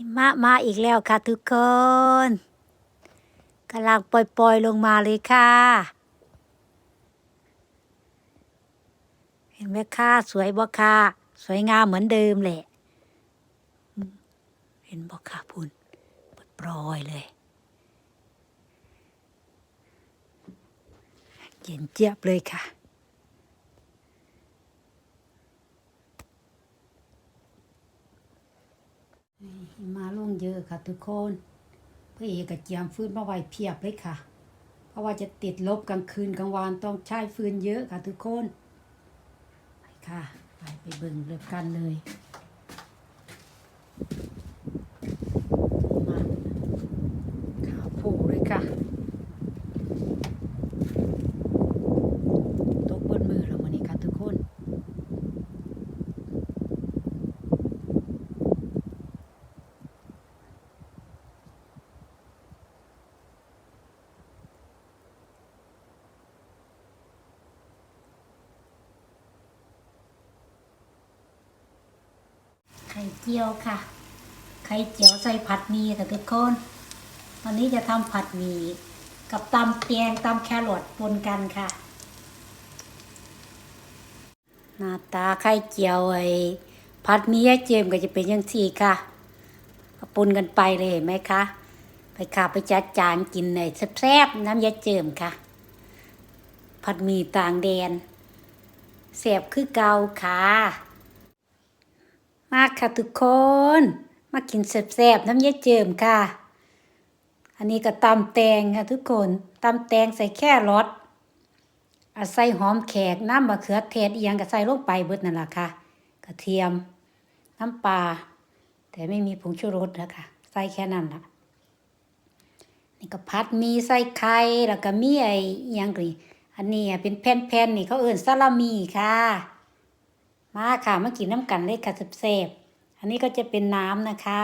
หิมะมาอีกแล้วค่ะทุกคนกำลังปล่อยๆลงมาเลยค่ะ เห็นไหมค่ะสวยบ่ค่ะสวยงามเหมือนเดิมแหละ เห็นบ่ค่ะพุ่นปล่อยเลย เย็นเจี๊ยบเลยค่ะ หิมาลงเยอะ ค่ะทุกคนพระเอกกับเจียมฟืนมาไว้เพียบเลยค่ะ เพราะว่าจะติดลบกลางคืนกลางวันต้องใช้ฟืนเยอะค่ะทุกคนไปค่ะ ไปไปเบิ่งเลือกกันเลยมาขาวผูเลยค่ะตกบนมือเราวันนี้ค่ะทุกคน ไข่เจียวค่ะ ไข่เจียวใส่ผัดหมี่ค่ะทุกคนวันนี้จะทำผัดหมี่กับตำแตงตำแครอทปนกันค่ะ หน้าตาไข่เจียวไอ้ผัดหมี่ยายเจมก็จะเป็นอย่างที่ค่ะปนกันไปเลยเห็นไหมคะไปค่ะไปจัดจานกินในแซ่บๆน้ำยาเจิมค่ะ ผัดหมี่ต่างแดนแซ่บคือเกาค่ะ มาค่ะทุกคน มากินแซ่บๆน้ำยายเจิมค่ะ อันนี้ก็ตำแตงค่ะทุกคนตำแตงใส่แค่รสอาใส่หอมแขกน้ำมะเขือเทศเอียงก็ใส่ลงไปเบิดนั่นแหละค่ะ กระเทียม น้ำปลาแต่ไม่มีผงชูรสนะคะใส่แค่นั้นล่ะนี่ก็พัดมีใส่ไข่แล้วก็มีไอ้อิหยังกนี่อันนี้เป็นแผ่นๆนี่เขาเอิ่นซาลามีค่ะ มาค่ะมากินน้ำกันเลยค่ะเซฟๆอันนี้ก็จะเป็นน้ำนะคะ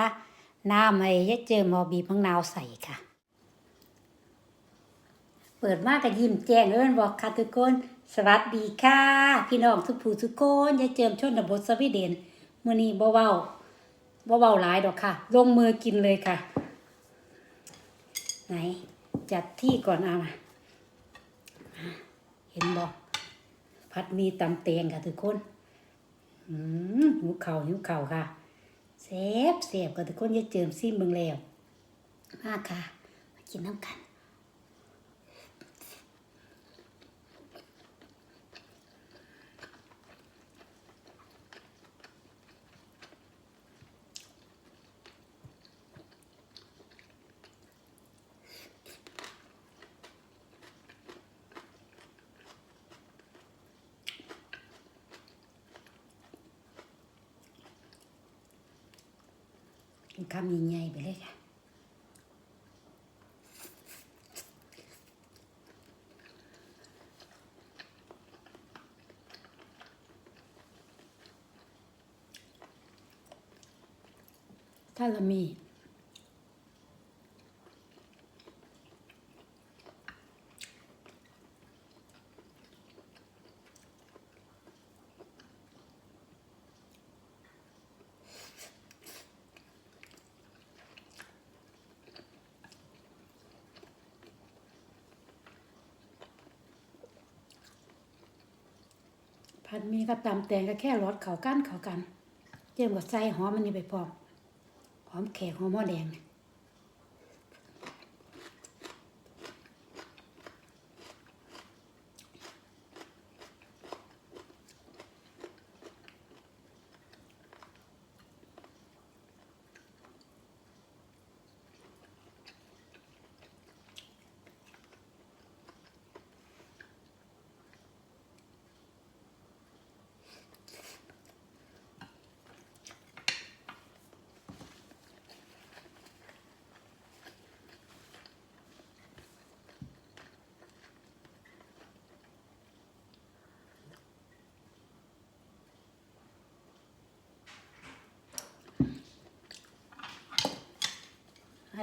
น้ำไอ้ยะเจอมอบีบมะนาวใส่ค่ะ เปิดมากก็ยิ้มแจ้งเอิ้นบอกค่ะทุกคน สวัสดีค่ะ พี่น้องทุกผู้ทุกคนยายเจิมชนบทสวีเดนมื้อนี้บ่เว้าบ่เว้าหลายดอกค่ะ ลงมือกินเลยค่ะ ไหนจัดที่ก่อนเอามาเห็นบอกผัดมีตำเตียงค่ะทุกคน หิวเข่าหิวเข่าค่ะเสบเสบกับทุกคนอย่าเจิมซิมเบิ่งแล้วมาค่ะ มากินน้ำกัน กินคำใหญ่ๆไปเลยค่ะถ้าเรามี ผัดมีก็ตำแตงก็แค่รสเขากั้นเขากัน เจิมกับใส่หอมมันนี่ไปพร้อมหอมแขกหอมหม้อแดงเนี่ย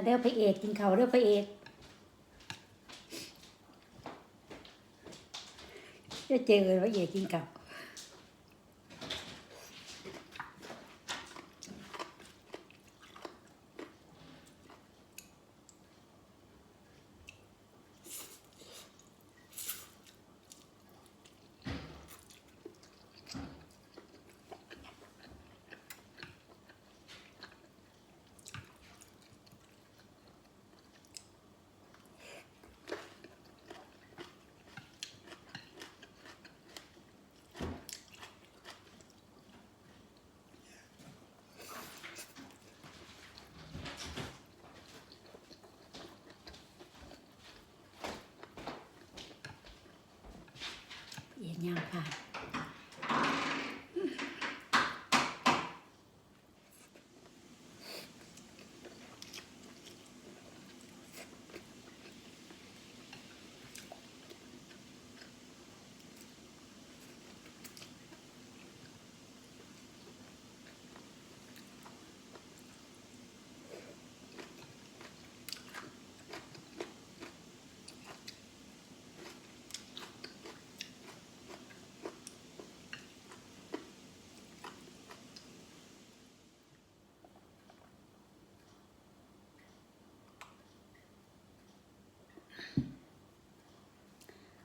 เด้อพระเอกกินเขาเด้อพระเอกจะเจอเลยพระเอกกินเข่า งผ่าน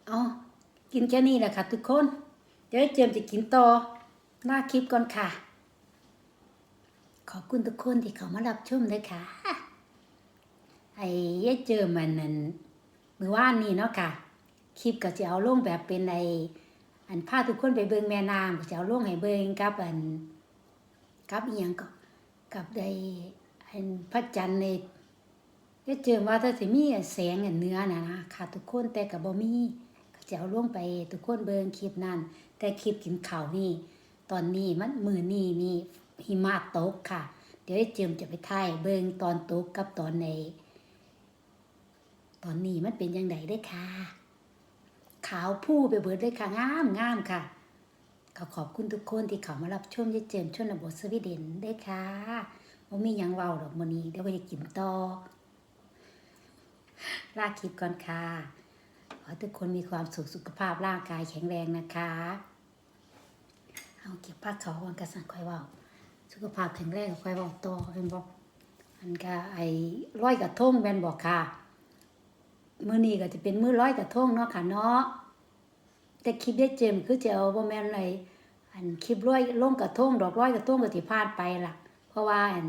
เอา กินแค่นี้แหละค่ะทุกคน เดี๋ยวไอ้เจมจะกินต่อหน้าคลิปก่อนค่ะ ขอบคุณทุกคนที่เขามารับชมด้วยค่ะ ไอ้ยเจิมมันนั่นมือว่านนี่เนาะค่ะ คลิปก็จะเอาลงแบบเป็นไออันพาทุกคนไปเบิงแม่น้ำก็จะเอาลงให้เบิงกับอันกับอียังก็กับไดอันพระจันทร์ในยเจิมว่าถ้าสิมีแสงอันเนื้อนะนะค่ะทุกคนแต่กับบ่มี จะเอาลงไปทุกคนเบิงคลิปนั้น แต่คลิปกินข้าวนี่ตอนนี้มันมือนี่นี่หิมะตกค่ะ เดี๋ยวยายเจิมจะไปถ่ายเบิงตอนตกกับตอนใน ตอนนี้มันเป็นยังไงได้ค่ะ ขาวผู้ไปเบิดเลยค่ะงามงามค่ะก็ขอบคุณทุกคนที่เขามารับชมยายเจมชนบทสวีเดนได้ค่ะว่ามียังเว้าดอกมื้อนี้เดี๋ยวไปกินต่อลาคลิปก่อนค่ะ ให้ทุกคนมีความสุขสุขภาพร่างกายแข็งแรงนะคะ เอาเก็บผ้าเขาวางกระสันค่อยว้าสุขภาพแข็งแรงค่อยว้าต่อเป็นบอกอันก็ไอ้ร้อยกระทงแม่นบอกค่ะมือนี้ก็จะเป็นมือร้อยกระทงเนาะค่ะเนาะแต่คลิปได้เจมคือจะเอาบ่แม่นอะไรอันคลิปร้อยลงกระทงดอกร้อยกระทงก็สิพลาดไปล่ะ เพราะว่าอัน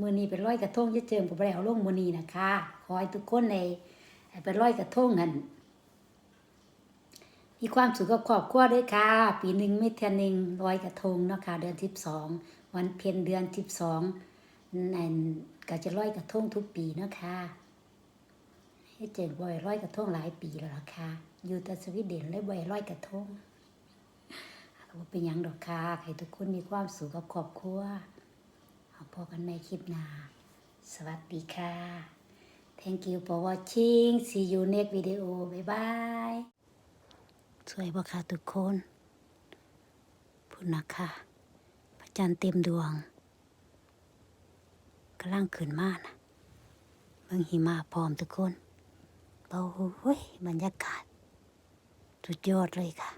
มือนี้เป็นร้อยกระทงจะเจมก็บ่ได้เอาลงมือนี้นะคะขอให้ทุกคนในเป็นร้อยกระทงกัน มีความสุขกับครอบครัวด้วยค่ะ ปีหนึ่งไม่เท่านึงร้อยกระทงเนาะค่ะ เดือน12วันเพ็ญเดือน12นั่นก็จะร้อยกระทงทุกปีเนาะค่ะให้เจนบ่อยร้อยกระทงหลายปีแล้วล่ะค่ะ อยู่แต่สวีเดนเลยบ่อยร้อยกระทงก็เป็นยังดอกค่ะให้ทุกคนมีความสุขกับครอบครัวเอาพอกันในคลิปหน้าสวัสดีค่ะ Thank you for watching see you next video bye bye สวยบ่ค่ะทุกคนพุ่นนะคะพระจันทร์เต็มดวงกำลังขึ้นมานะเมืองหิมะพร้อมทุกคนโอ้ยบรรยากาศ สุดยอดเลยค่ะ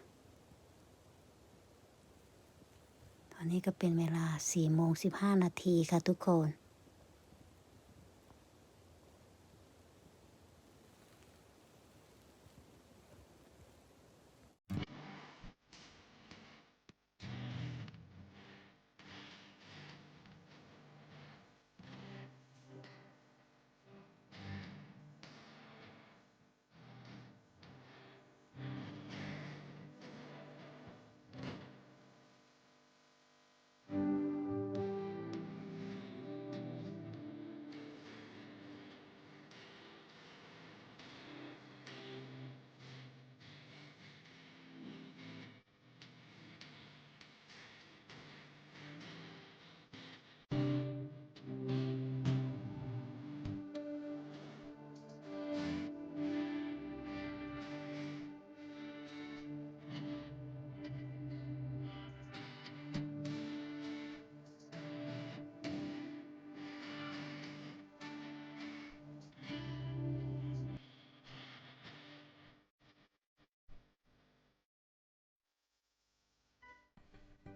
ตอนนี้ก็เป็นเวลา4โมง15นาทีค่ะทุกคน